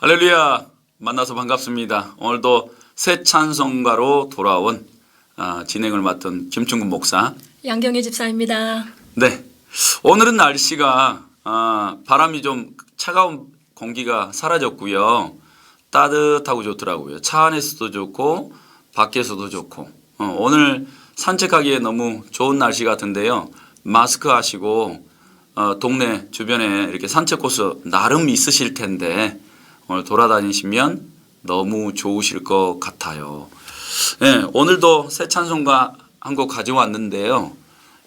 할렐루야 만나서 반갑습니다. 오늘도 새 찬송가로 돌아온 아, 진행을 맡은 김충근 목사. 양경희 집사입니다. 네, 오늘은 날씨가 아, 바람이 좀 차가운 공기가 사라졌고요. 따뜻하고 좋더라고요. 차 안에서도 좋고 밖에서도 좋고 어, 오늘 산책하기에 너무 좋은 날씨 같은데요. 마스크 하시고 어, 동네 주변에 이렇게 산책 코스 나름 있으실 텐데 오늘 돌아다니시면 너무 좋으실 것 같아요. 네, 오늘도 새 찬송가 한 곡 가져왔는데요.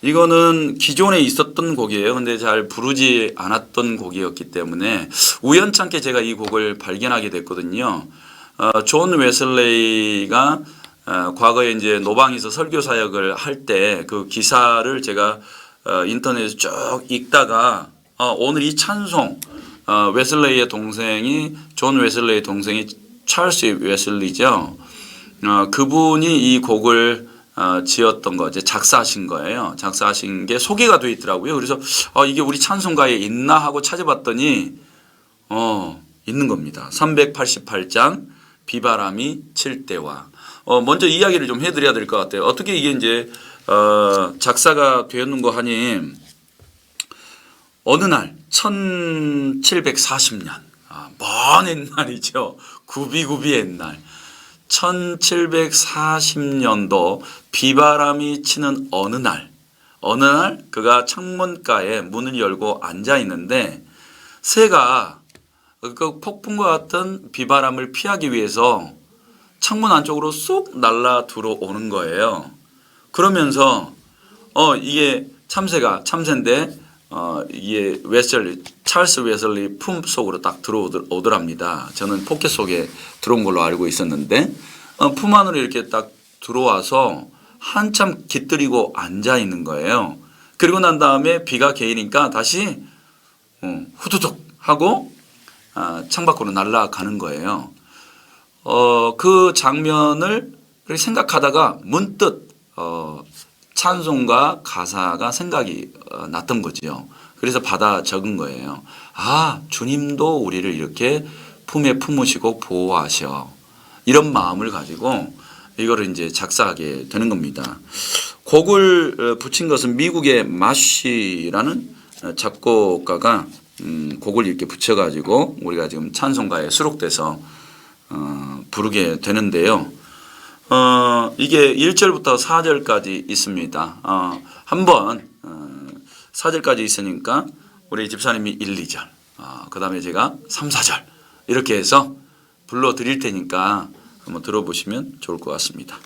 이거는 기존에 있었던 곡이에요. 근데 잘 부르지 않았던 곡이었기 때문에 우연찮게 제가 이 곡을 발견하게 됐거든요. 어, 존 웨슬레이가 어, 과거에 이제 노방에서 설교 사역을 할 때 그 기사를 제가 어, 인터넷에 쭉 읽다가 어, 오늘 이 찬송 어, 웨슬레이의 동생이 존 웨슬레이의 동생이 찰스 웨슬리죠. 어, 그분이 이 곡을 어, 지었던 거, 이제 작사하신 거예요. 작사하신 게 소개가 돼 있더라고요. 그래서 어, 이게 우리 찬송가에 있나 하고 찾아봤더니 어, 있는 겁니다. 388장 비바람이 칠 때와 어, 먼저 이야기를 좀 해드려야 될 것 같아요. 어떻게 이게 이제 어, 작사가 되었는 거 하니 어느 날 1740년 아, 먼 옛날이죠. 구비구비 옛날 1740년도 비바람이 치는 어느 날 어느 날 그가 창문가에 문을 열고 앉아 있는데 새가 그 폭풍과 같은 비바람을 피하기 위해서 창문 안쪽으로 쏙 날라 들어오는 거예요. 그러면서 어 이게 참새가 참새인데 어 이게 웨슬리 찰스 웨슬리 품 속으로 딱 들어오더랍니다. 저는 포켓 속에 들어온 걸로 알고 있었는데 어, 품 안으로 이렇게 딱 들어와서 한참 깃들이고 앉아 있는 거예요. 그리고 난 다음에 비가 개이니까 다시 어, 후두둑 하고 아, 창밖으로 날아가는 거예요. 어, 그 장면을 생각하다가 문득 어, 찬송가 가사가 생각이 어, 났던 거죠. 그래서 받아 적은 거예요. 아, 주님도 우리를 이렇게 품에 품으시고 보호하셔. 이런 마음을 가지고 이거를 이제 작사하게 되는 겁니다. 곡을 어, 붙인 것은 미국의 마쉬라는 어, 작곡가가 음, 곡을 이렇게 붙여가지고 우리가 지금 찬송가에 수록돼서 어, 부르게 되는데요. 어, 이게 1절부터 4절까지 있습니다. 어, 한번 어, 4절까지 있으니까 우리 집사님이 1, 2절, 어, 그 다음에 제가 3, 4절 이렇게 해서 불러 드릴 테니까 한번 들어보시면 좋을 것 같습니다.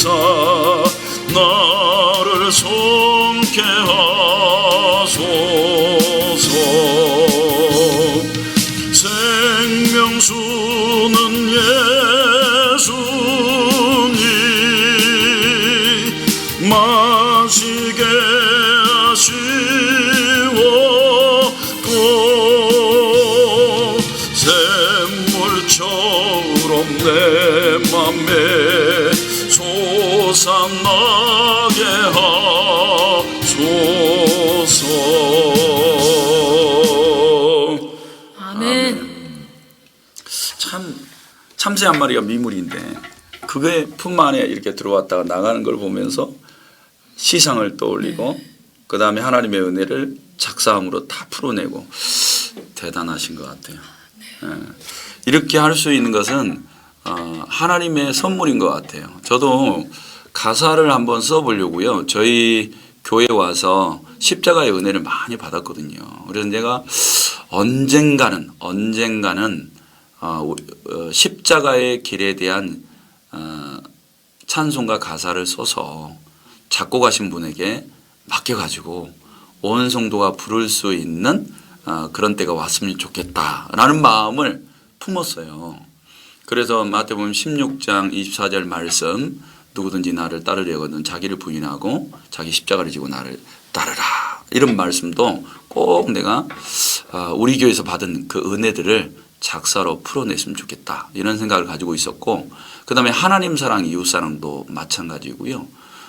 song. 참새 한 마리가 미물인데 그게 품 안에 이렇게 들어왔다가 나가는 걸 보면서 시상을 떠올리고 그 다음에 하나님의 은혜를 작사함으로 다 풀어내고 대단하신 것 같아요. 예. 이렇게 할 수 있는 것은 어, 하나님의 선물인 것 같아요. 저도 가사를 한번 써보려고요. 저희 교회 와서 십자가의 은혜를 많이 받았거든요. 그래서 내가 언젠가는 언젠가는 십자가의 길에 대한 어, 찬송가 가사를 써서 작곡하신 분에게 맡겨가지고 온 성도가 부를 수 있는 어, 그런 때가 왔으면 좋겠다라는 마음을 품었어요. 그래서 마태복음 16장 24절 말씀 누구든지 나를 따르려거든 자기를 부인하고 자기 십자가를 지고 나를 따르라 이런 말씀도 꼭 내가 어, 우리 교회에서 받은 그 은혜들을 작사로 풀어냈으면 좋겠다 이런 생각을 가지고 있었고 그 다음에 하나님 사랑 이웃 사랑도 마찬가지고요.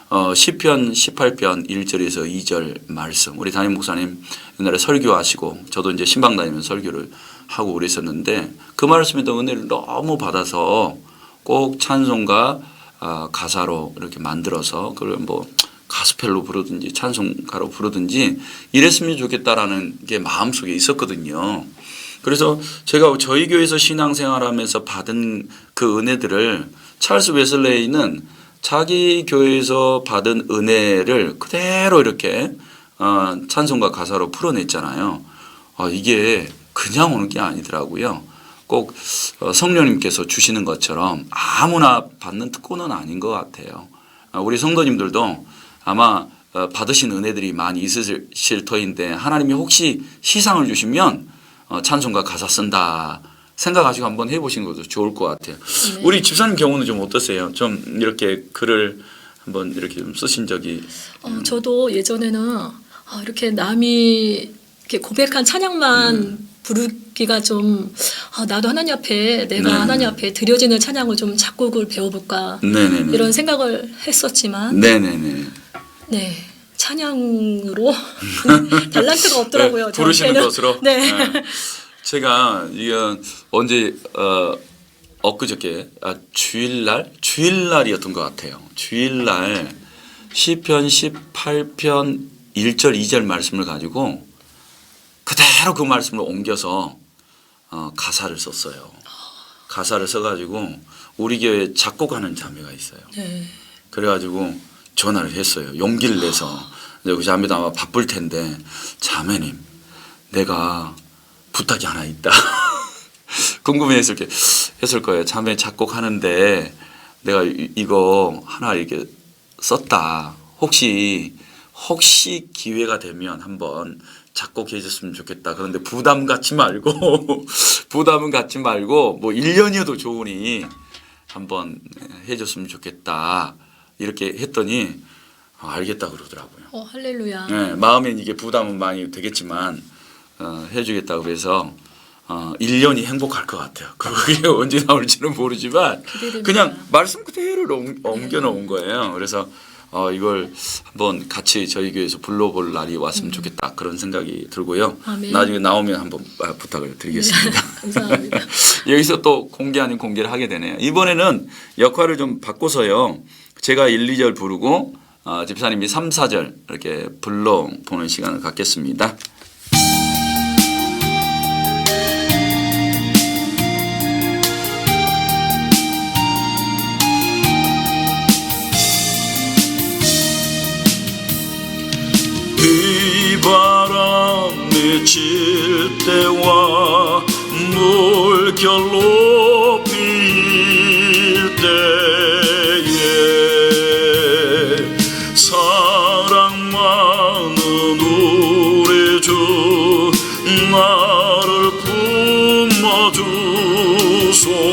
어, 시편 18편 1절에서 2절 말씀 우리 담임 목사님 옛날에 설교하시고 저도 이제 신방 다니면서 설교를 하고 그랬었는데 그 말씀에도 은혜를 너무 받아서 꼭 찬송가 아, 가사로 이렇게 만들어서 그걸 뭐 가스펠로 부르든지 찬송가로 부르든지 이랬으면 좋겠다라는 게 마음속에 있었거든요. 그래서 제가 저희 교회에서 신앙생활하면서 받은 그 은혜들을 찰스 웨슬레이는 자기 교회에서 받은 은혜를 그대로 이렇게 어, 찬송가 가사로 풀어냈잖아요. 어, 이게 그냥 오는 게 아니더라고요. 꼭 어, 성령님께서 주시는 것처럼 아무나 받는 특권은 아닌 것 같아요. 어, 우리 성도님들도 아마 어, 받으신 은혜들이 많이 있으실 터인데 하나님이 혹시 시상을 주시면 어, 찬송가 가사 쓴다 생각하시고 한번 해보신 것도 좋을 것 같아요. 네. 우리 집사님 경우는 좀 어떠세요? 좀 이렇게 글을 한번 이렇게 좀 쓰신 적이 어, 저도 예전에는 아, 이렇게 남이 이렇게 고백한 찬양만 부르기가 좀 아, 나도 하나님 앞에 내가 네. 하나님 앞에 드려지는 찬양을 좀 작곡을 배워볼까 네네네. 이런 생각을 했었지만 네네네. 네 찬양으로 달란트가 없더라고요. 네, 부르시는 저한테는. 것으로. 네. 네. 제가 이건 언제 어 엊그저께 아, 주일날 주일날이었던 것 같아요. 주일날 시편 18편 1절 2절 말씀을 가지고 그대로 그 말씀을 옮겨서 어, 가사를 썼어요. 가사를 써가지고 우리 교회 작곡하는 자매가 있어요. 네. 그래가지고 전화를 했어요. 용기를 내서. 근데 그 자매도 아마 바쁠 텐데 자매님 내가 부탁이 하나 있다. 궁금해했을 게 했을 거예요. 자매 작곡하는데 내가 이- 이거 하나 이렇게 썼다. 혹시 혹시 기회가 되면 한번 작곡해 줬으면 좋겠다. 그런데 부담 갖지 말고 부담은 갖지 말고 뭐 1년이어도 좋으니 한번 해 줬으면 좋겠다. 이렇게 했더니 아, 알겠다 그러더라고요. 어, 할렐루야. 네, 마음엔 이게 부담은 많이 되겠지만 어, 해주겠다 그래서 어, 1년이 행복할 것 같아요. 그게 언제 나올지는 모르지만 기대됩니다. 그냥 말씀 그대로 옮- 옮겨 놓은 거예요. 그래서 어, 이걸 한번 같이 저희 교회에서 불러볼 날이 왔으면 좋겠다 그런 생각이 들고요. 아멘. 나중에 나오면 한번 아, 부탁을 드리겠습니다. 감사합니다. 여기서 또 공개 아닌 공개를 하게 되네요. 이번에는 역할을 좀 바꿔서요. 제가 1, 2절 부르고 어, 집사님이 3, 4절 이렇게 불러보는 시간을 갖겠습니다. 비바람이 칠 때와 물결로 나를 품어주소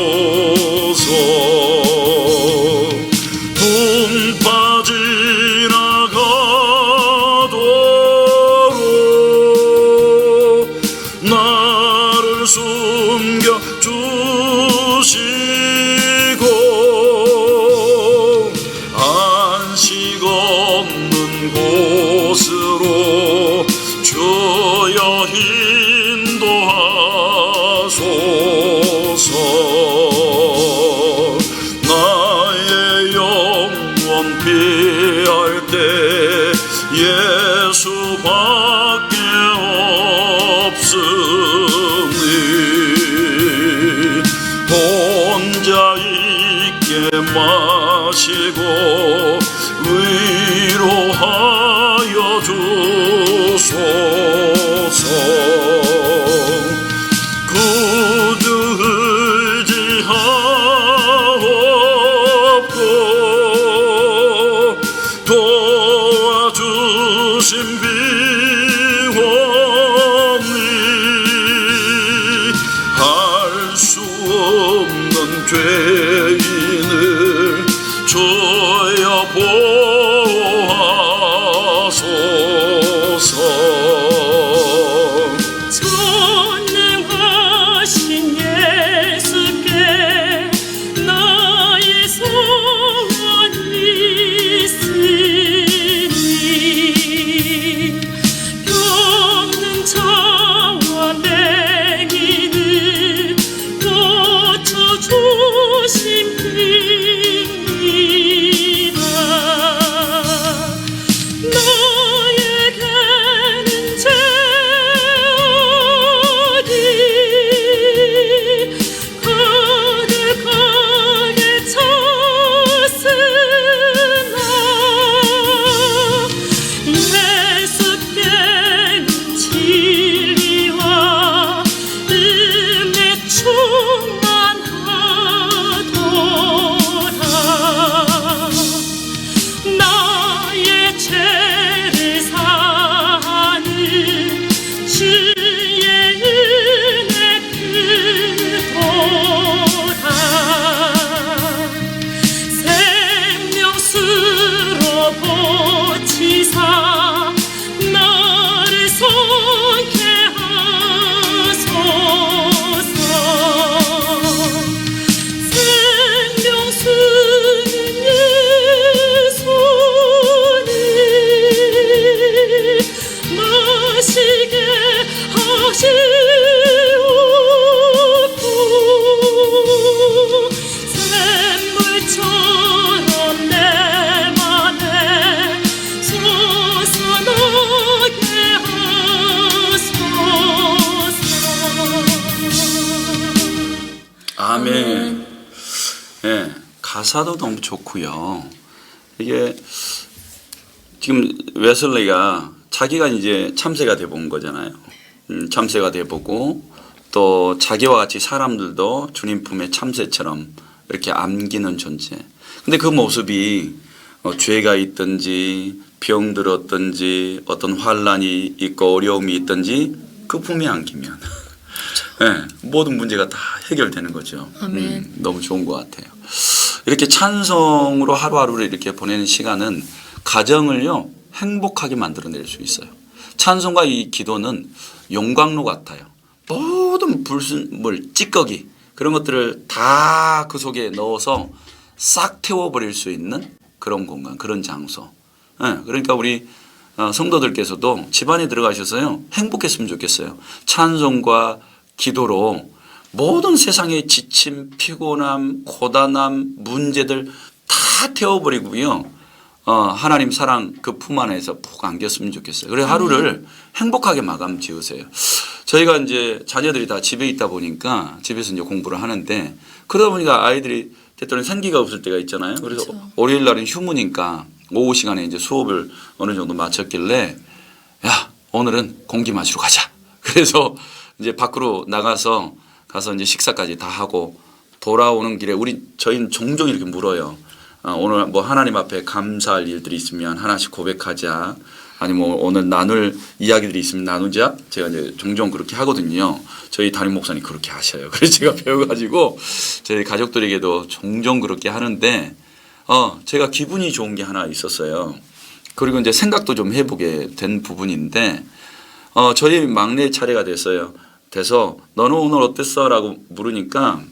마시고 위로하여 주소 가사도 너무 좋고요. 이게 지금 웨슬리가 자기가 이제 참새가 돼 본 거잖아요. 음, 참새가 돼 보고 또 자기와 같이 사람들도 주님 품의 참새처럼 이렇게 안기는 존재. 근데 그 모습이 어, 죄가 있든지 병 들었든지 어떤 환란이 있고 어려움이 있든지 그 품에 안기면 예, 모든 문제가 다 해결되는 거죠. 음, 아멘. 너무 좋은 것 같아요. 이렇게 찬송으로 하루하루를 이렇게 보내는 시간은 가정을요 행복하게 만들어낼 수 있어요. 찬송과 이 기도는 용광로 같아요. 모든 불순물, 찌꺼기 그런 것들을 다 그 속에 넣어서 싹 태워버릴 수 있는 그런 공간, 그런 장소. 예, 그러니까 우리 어, 성도들께서도 집안에 들어가셔서요 행복했으면 좋겠어요. 찬송과 기도로 모든 세상의 지침, 피곤함, 고단함, 문제들 다 태워버리고요. 어, 하나님 사랑 그 품 안에서 푹 안겼으면 좋겠어요. 그래 하루를 행복하게 마감 지으세요. 저희가 이제 자녀들이 다 집에 있다 보니까 집에서 이제 공부를 하는데 그러다 보니까 아이들이 때때로는 생기가 없을 때가 있잖아요. 그래서 그렇죠. 월요일 날은 휴무니까 오후 시간에 이제 수업을 어느 정도 마쳤길래 야 오늘은 공기 마시러 가자. 그래서 이제 밖으로 나가서 가서 이제 식사까지 다 하고 돌아오는 길에 우리 저희는 종종 이렇게 물어요. 아, 오늘 뭐 하나님 앞에 감사할 일들이 있으면 하나씩 고백하자. 아니면 뭐 오늘 나눌 이야기들이 있으면 나누자. 제가 이제 종종 그렇게 하거든요. 저희 담임 목사님 그렇게 하셔요. 그래서 제가 배워가지고 저희 가족들에게도 종종 그렇게 하는데 어 제가 기분이 좋은 게 하나 있었어요. 그리고 이제 생각도 좀 해보게 된 부분인데 어 저희 막내 차례가 됐어요. 돼서 너는 오늘 어땠어?라고 물으니까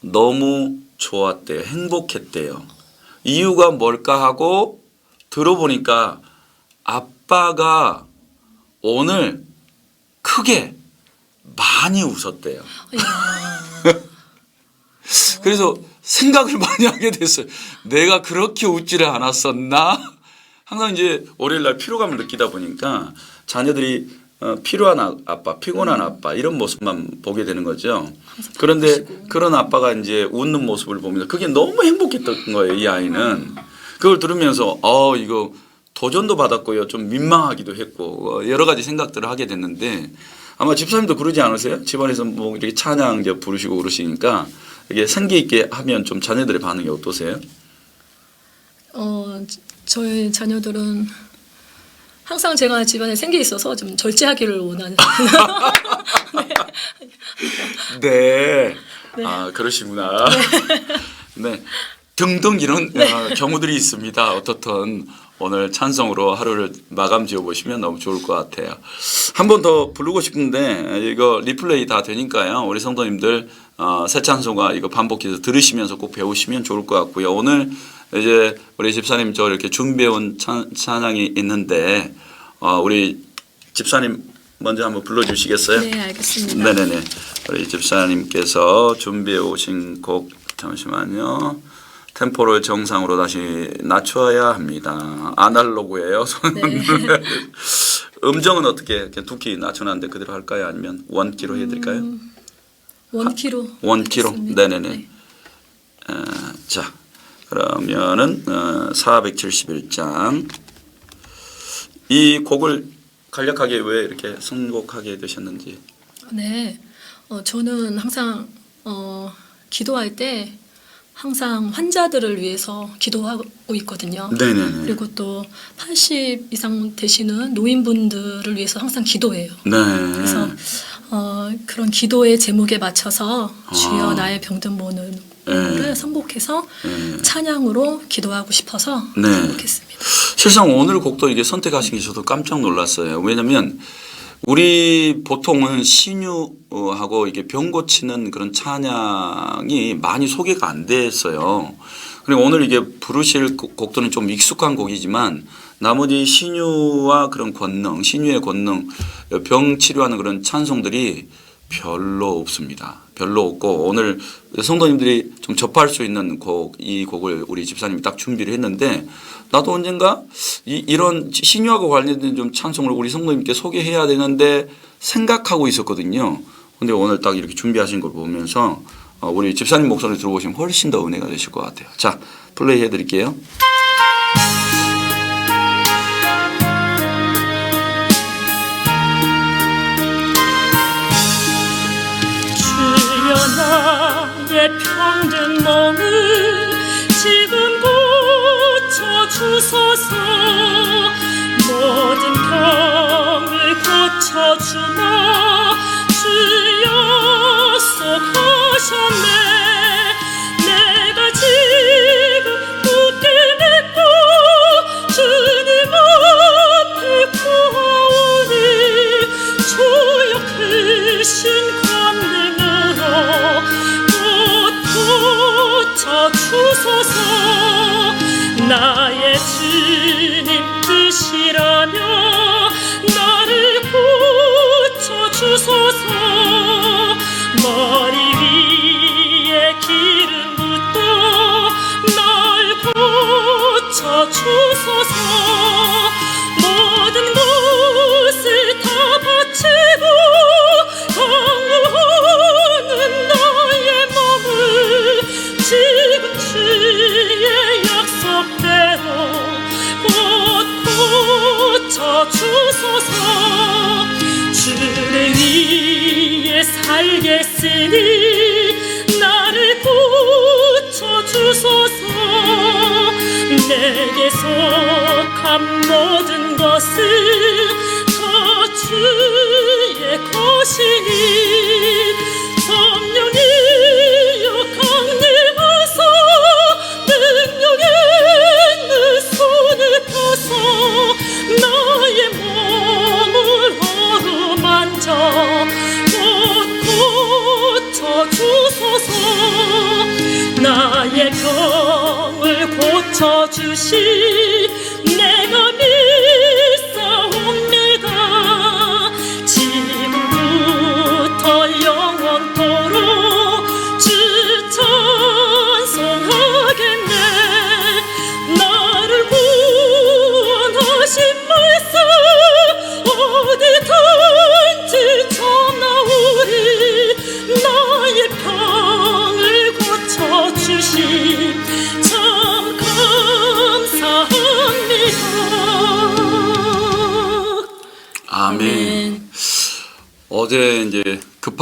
너무 좋았대요. 행복했대요. 이유가 뭘까 하고 들어보니까 아빠가 오늘 크게 많이 웃었대요. 그래서 생각을 많이 하게 됐어요. 내가 그렇게 웃지를 않았었나? 항상 이제 월요일 날 피로감을 느끼다 보니까 자녀들이 어, 필요한 아- 아빠, 피곤한 아빠 이런 모습만 보게 되는 거죠. 그런데 그런 아빠가 이제 웃는 모습을 보면서 그게 너무 행복했던 거예요. 이 아이는 그걸 들으면서 어 이거 도전도 받았고요, 좀 민망하기도 했고 어, 여러 가지 생각들을 하게 됐는데 아마 집사님도 그러지 않으세요? 집안에서 뭐 이렇게 찬양 이제 부르시고 그러시니까 이게 생기 있게 하면 좀 자녀들의 반응이 어떠세요? 어, 저희 자녀들은 항상 제가 집안에 생기 있어서 좀 절제하기를 원하는. 네. 아 그러시구나. 네. 등등 이런 어, 경우들이 있습니다. 어떻든 오늘 찬송으로 하루를 마감 지어 보시면 너무 좋을 것 같아요. 한 번 더 부르고 싶은데 이거 리플레이 다 되니까요. 우리 성도님들 어, 새 찬송가 이거 반복해서 들으시면서 꼭 배우시면 좋을 것 같고요. 오늘 이제 우리 집사님 저 이렇게 준비해온 찬, 찬양이 있는데 어, 우리 집사님 먼저 한번 불러주시겠어요? 네, 알겠습니다. 네네네. 우리 집사님께서 준비해 오신 곡 잠시만요. 템포를 정상으로 다시 낮춰야 합니다. 아날로그예요. 네. 음정은 어떻게 이렇게 두키 낮춰놨는데 그대로 할까요? 아니면 원 키로 해드릴까요? 원키로. 원 키로. 하겠습니다. 네네네. 네. 어, 자 그러면은 어, 471장 이 곡을 간략하게 왜 이렇게 선곡하게 되셨는지. 네. 어, 저는 항상 어, 기도할 때 항상 환자들을 위해서 기도하고 있거든요. 네네네. 그리고 또 80 이상 되시는 노인분들을 위해서 항상 기도해요. 네. 그래서 어, 그런 기도의 제목에 맞춰서 주여 아. 나의 병든 모는 네. 를 선곡해서 네. 찬양으로 기도하고 싶어서 네. 선곡했습니다. 실상 오늘 곡도 이게 선택하신 게 저도 깜짝 놀랐어요. 왜냐면 우리 보통은 신유하고 이게 병 고치는 그런 찬양이 많이 소개가 안 됐어요. 그리고 오늘 이게 부르실 곡- 곡들은 좀 익숙한 곡이지만 나머지 신유와 그런 권능, 신유의 권능, 병 치료하는 그런 찬송들이 별로 없습니다. 별로 없고 오늘 성도님들이 좀 접할 수 있는 곡, 이 곡을 우리 집사님이 딱 준비를 했는데 나도 언젠가 이, 이런 신유하고 관련된 좀 찬송을 우리 성도님께 소개해야 되는데 생각하고 있었거든요. 근데 오늘 딱 이렇게 준비하신 걸 보면서 어, 어, 우리 집사님 목소리 들어보시면 훨씬 더 은혜가 되실 것 같아요. 자, 플레이 해드릴게요. 내 평든 몸을 지금 고쳐주소서 모든 병을 고쳐주마 주소서. 주를 위해 살겠으니 나를 고쳐 주소서. 내게 속한 모든 것은 다 주의 것이니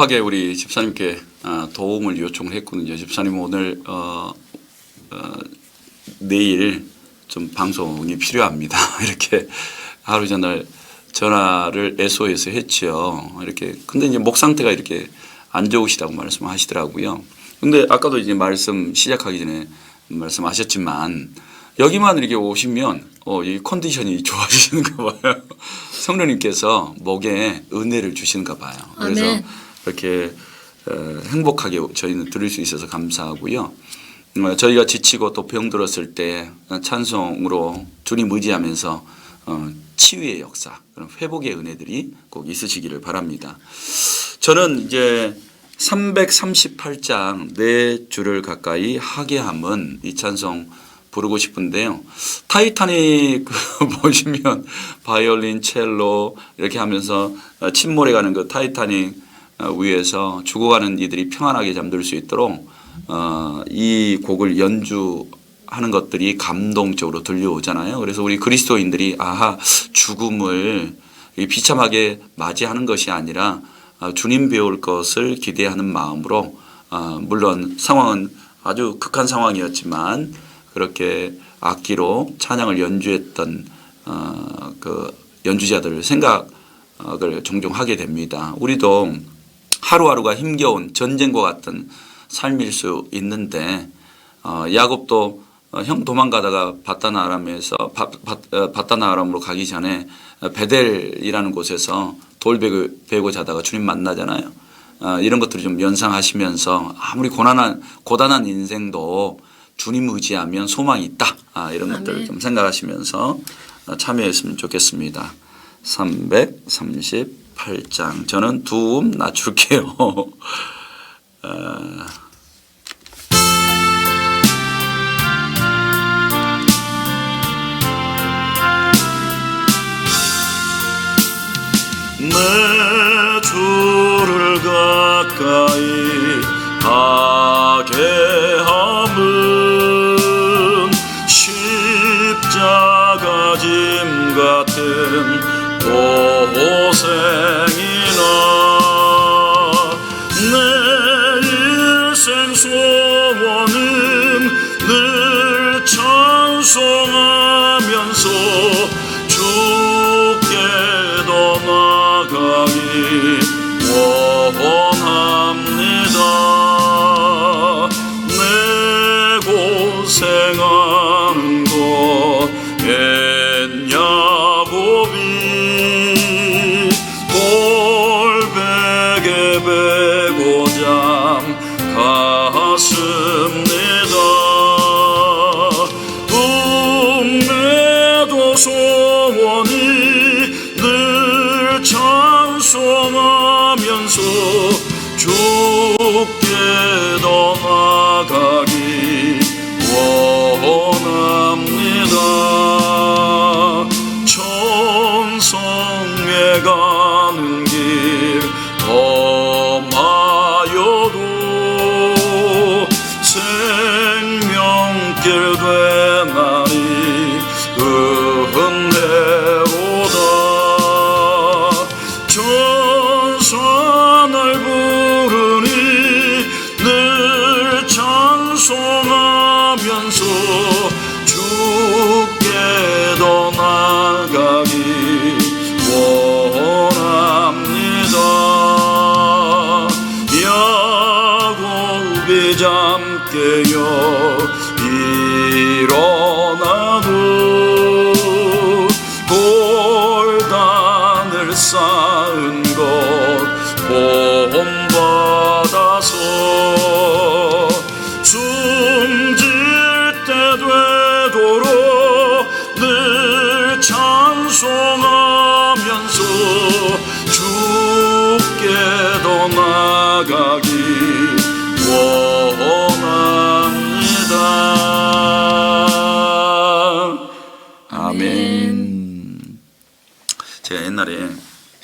급하게 우리 집사님께 아, 도움을 요청을 했거든요. 집사님 오늘 어, 어, 내일 좀 방송이 필요합니다. 이렇게 하루 전날 전화를 SO에서 했지요. 이렇게 근데 이제 목 상태가 이렇게 안 좋으시다고 말씀하시더라고요. 근데 아까도 이제 말씀 시작하기 전에 말씀하셨지만 여기만 이렇게 오시면 어, 이 컨디션이 좋아지시는가 봐요. 성령님께서 목에 은혜를 주시는가 봐요. 그래서 아멘. 이렇게 어, 행복하게 저희는 들을 수 있어서 감사하고요. 어, 저희가 지치고 또 병들었을 때 찬송으로 주님 의지하면서 어, 치유의 역사, 그런 회복의 은혜들이 꼭 있으시기를 바랍니다. 저는 이제 338장 네 줄을 가까이 하게 함은 이 찬송 부르고 싶은데요. 타이타닉 그 보시면 바이올린, 첼로 이렇게 하면서 어, 침몰해 가는 그 타이타닉 어, 위에서 죽어가는 이들이 평안하게 잠들 수 있도록 어, 이 곡을 연주하는 것들이 감동적으로 들려오잖아요. 그래서 우리 그리스도인들이 아하 죽음을 이 비참하게 맞이하는 것이 아니라 아, 주님 배울 것을 기대하는 마음으로 아, 물론 상황은 아주 극한 상황이었지만 그렇게 악기로 찬양을 연주했던 어, 그 연주자들을 생각을 종종 하게 됩니다. 우리도 하루하루가 힘겨운 전쟁과 같은 삶일 수 있는데 어, 야곱도 어, 형 도망가다가 바다나 아람에서 바, 바, 어, 바다나 아람으로 가기 전에 어, 베델이라는 곳에서 돌 베고, 베고 자다가 주님 만나잖아요. 어, 이런 것들을 좀 연상하시면서 아무리 고난한 고단한 인생도 주님 의지하면 소망이 있다. 아, 이런 것들을 아멘. 좀 생각하시면서 어, 참여했으면 좋겠습니다. 338장 저는 두음 낮출게요. 어, 내 주를 가까이 하 갔습니다. 꿈에도 소원이 늘 찬송하면서 주께 떠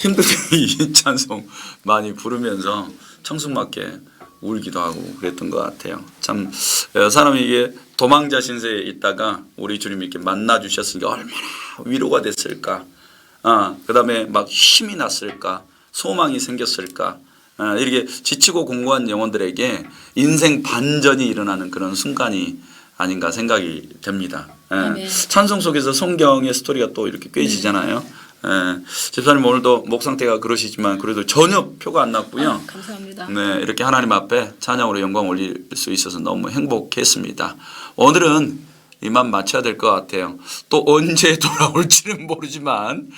힘들 때 이 찬송 많이 부르면서 청승맞게 울기도 하고 그랬던 것 같아요. 참 어, 사람이 이게 도망자 신세에 있다가 우리 주님 이렇게 만나 주셨으니까 얼마나 위로가 됐을까. 아 그 다음에 막 힘이 났을까, 소망이 생겼을까. 아, 이렇게 지치고 공고한 영혼들에게 인생 반전이 일어나는 그런 순간이 아닌가 생각이 됩니다. 예. 아멘. 찬송 속에서 성경의 스토리가 또 이렇게 꿰지잖아요. 예. 집사님 오늘도 목 상태가 그러시지만 그래도 전혀 표가 안 났고요. 아, 감사합니다. 네, 이렇게 하나님 앞에 찬양으로 영광 올릴 수 있어서 너무 행복했습니다. 오늘은 이만 마쳐야 될 것 같아요. 또 언제 돌아올지는 모르지만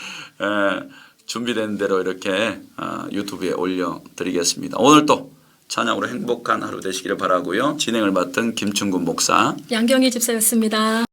에, 준비된 대로 이렇게 어, 유튜브에 올려드리겠습니다. 오늘 또 찬양으로 행복한 하루 되시기를 바라고요. 진행을 맡은 김충군 목사. 양경희 집사였습니다.